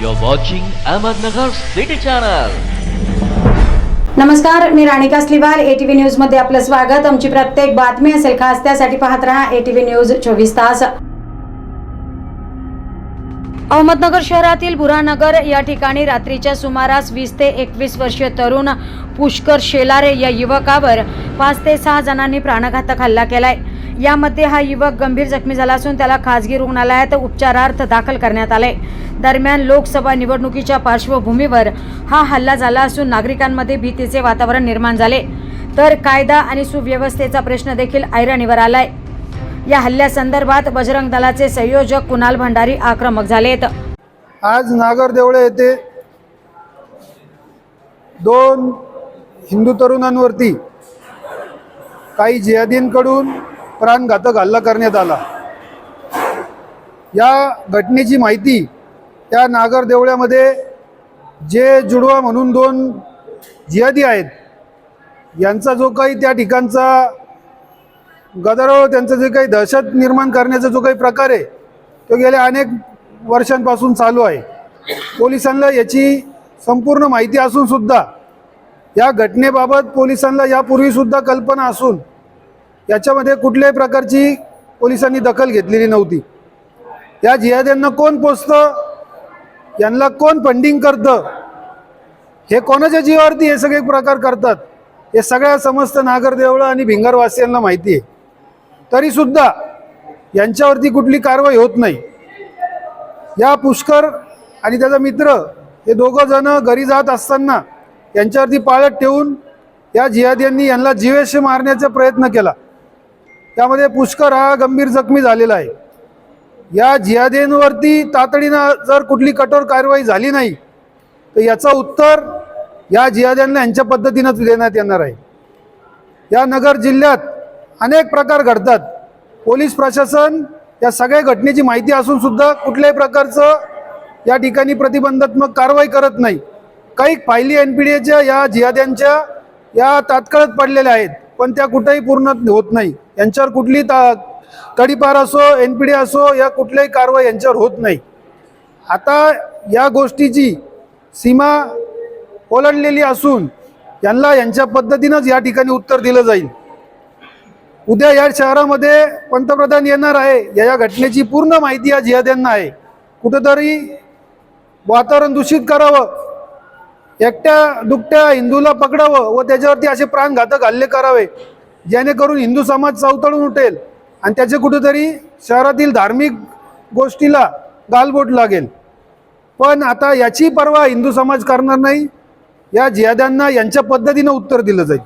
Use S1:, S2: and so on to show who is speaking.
S1: You're watching Ahmednagar City Channel.
S2: नमस्कार मी Ranika स्लिवाल. ATV न्यूजमध्ये आपलं स्वागत. आमची प्रत्येक बातमी असेल खास त्यासाठी पाहत राहा एटीव्ही न्यूज चोवीस तास. अहमदनगर शहरातील बुरानगर या ठिकाणी रात्रीच्या सुमारास वीस ते एकवीस वर्षीय तरुण पुष्कर शेलारे या युवकावर पाच ते सहा जणांनी प्राणघातक हल्ला केलाय. यामध्ये हा युवक गंभीर जखमी झाला असून त्याला खासगी रुग्णालयात उपचारार्थ दाखल करण्यात आले. दरम्यान लोकसभा निवडणुकीच्या पार्श्वभूमीवर हा हल्ला झाला असून नागरिकांमध्ये भीतीचे वातावरण निर्माण झाले. तर कायदा आणि सुव्यवस्थेचा प्रश्न देखील ऐरणीवर आलाय. या हल्ल्यासंदर्भात बजरंग दलाचे संयोजक कुणाल भंडारी आक्रमक झालेत.
S3: आज नागरदेवळे येथे दोन हिंदू तरुणांवरती काही जिहादींकडून प्राणघातक हल्ला करण्यात आला. या घटनेची माहिती त्या नागरदेवळ्यामध्ये जे जुडवा म्हणून दोन जिहादी आहेत यांचा जो काही त्या ठिकाणचा गदारोळ त्यांचं जे काही दहशत निर्माण करण्याचा जो काही प्रकार आहे तो गेल्या अनेक वर्षांपासून चालू आहे. पोलिसांना याची संपूर्ण माहिती असूनसुद्धा या घटनेबाबत पोलिसांना यापूर्वीसुद्धा कल्पना असून याच्यामध्ये कुठल्याही प्रकारची पोलिसांनी दखल घेतलेली नव्हती. या जिहाद्यांना कोण पोचतं यांना कोण फंडिंग करतं? हे कोणाच्या जीवावरती हे सगळे प्रकार करतात? हे सगळ्या समस्त नागरदेवळं आणि भिंगरवासियांना माहिती आहे. तरीसुद्धा यांच्यावरती कुठली कारवाई होत नाही. या पुष्कर आणि त्याचा मित्र हे दोघं जण घरी जात असताना यांच्यावरती पाळत ठेवून या जिहाद्यांनी यांना जीवेश मारण्याचा प्रयत्न केला. त्यामध्ये पुष्कर हा गंभीर जखमी झालेला आहे. या जिहाद्यांवरती तातडीनं जर कुठली कठोर कारवाई झाली नाही तर याचं उत्तर या जिहाद्यांना यांच्या पद्धतीनंच देण्यात येणार आहे. या नगर जिल्ह्यात अनेक प्रकार घडतात. पोलीस प्रशासन या सगळ्या घटनेची माहिती असून सुद्धा कुठल्याही प्रकारचं या ठिकाणी प्रतिबंधात्मक कारवाई करत नाही. काही फायली एन पी डी एच्या या जिहाद्यांच्या या तात्काळच पडलेल्या आहेत. पण त्या कुठेही पूर्ण होत नाही. यांच्यावर कुठली ता तडीपार असो एन पी डी असो या कुठल्याही कारवाई यांच्यावर होत नाही. आता या गोष्टीची सीमा ओलांडलेली असून यांना यांच्या पद्धतीनंच या ठिकाणी उत्तर दिलं जाईल. उद्या या शहरामध्ये पंतप्रधान येणार आहे या या घटनेची पूर्ण माहिती या जिहाद्यांना आहे. कुठंतरी वातावरण दूषित करावं. एकट्या दुकट्या हिंदूला पकडावं व त्याच्यावरती असे प्राणघातक हल्ले करावे जेणेकरून हिंदू समाज चवतळून उठेल आणि त्याचे कुठेतरी शहरातील धार्मिक गोष्टीला गालबोट लागेल. पण आता याची पर्वा हिंदू समाज करणार नाही. या जिहाद्यांना यांच्या पद्धतीनं उत्तर दिलं जाईल.